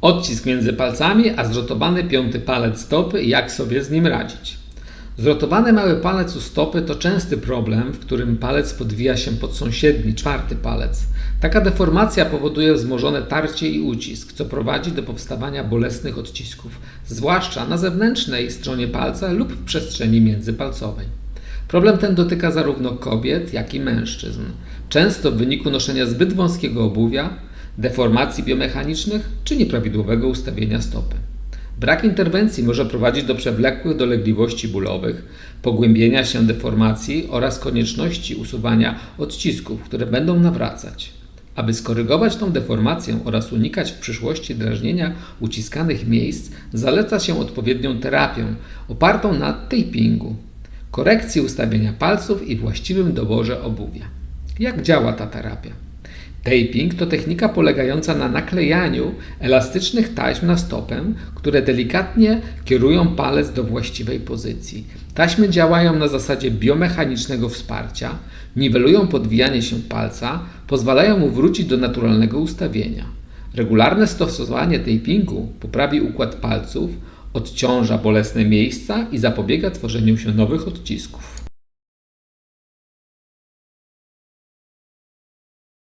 Odcisk między palcami, a zrotowany piąty palec stopy i jak sobie z nim radzić. Zrotowany mały palec u stopy to częsty problem, w którym palec podwija się pod sąsiedni, czwarty palec. Taka deformacja powoduje wzmożone tarcie i ucisk, co prowadzi do powstawania bolesnych odcisków, zwłaszcza na zewnętrznej stronie palca lub w przestrzeni międzypalcowej. Problem ten dotyka zarówno kobiet, jak i mężczyzn. Często w wyniku noszenia zbyt wąskiego obuwia, deformacji biomechanicznych czy nieprawidłowego ustawienia stopy. Brak interwencji może prowadzić do przewlekłych dolegliwości bólowych, pogłębienia się deformacji oraz konieczności usuwania odcisków, które będą nawracać. Aby skorygować tą deformację oraz unikać w przyszłości drażnienia uciskanych miejsc, zaleca się odpowiednią terapię opartą na tapingu, korekcji ustawienia palców i właściwym doborze obuwia. Jak działa ta terapia? Taping to technika polegająca na naklejaniu elastycznych taśm na stopę, które delikatnie kierują palec do właściwej pozycji. Taśmy działają na zasadzie biomechanicznego wsparcia, niwelują podwijanie się palca, pozwalają mu wrócić do naturalnego ustawienia. Regularne stosowanie tapingu poprawi układ palców, odciąża bolesne miejsca i zapobiega tworzeniu się nowych odcisków.